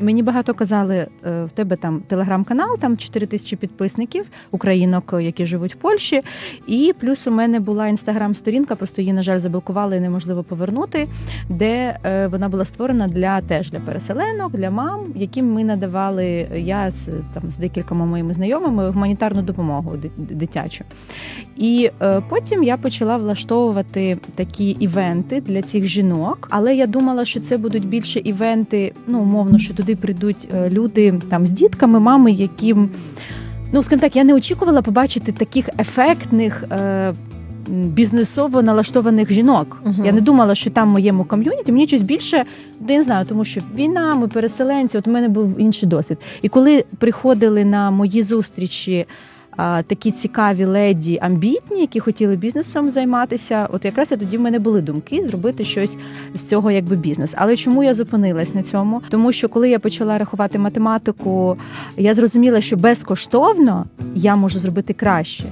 Мені багато казали, е, в тебе там телеграм-канал, там 4 тисячі підписників, українок, е, які живуть в Польщі. І плюс у мене була інстаграм-сторінка, просто її, на жаль, заблокували і неможливо повернути, де е, вона була створена для теж для переселенок, для мам, яким ми надавали я з там з декількома моїми знайомими гуманітарну допомогу дитячу. І потім я почала влаштовувати такі івенти для цих жінок. Але я думала, що це будуть більше івенти, ну умовно, що туди прийдуть е, люди там з дітками, мами, яким ну скажімо так, я не очікувала побачити таких ефектних. Е, Бізнесово налаштованих жінок. Мгм. Я не думала, що там в моєму ком'юніті мені щось більше, ну, я не знаю, тому що війна, ми переселенці, от у мене був інший досвід. І коли приходили на мої зустрічі такі цікаві леді амбітні, які хотіли бізнесом займатися, от якраз і тоді в мене були думки зробити щось з цього, якби бізнес. Але чому я зупинилась на цьому? Тому що коли я почала рахувати математику, я зрозуміла, що безкоштовно я можу зробити краще.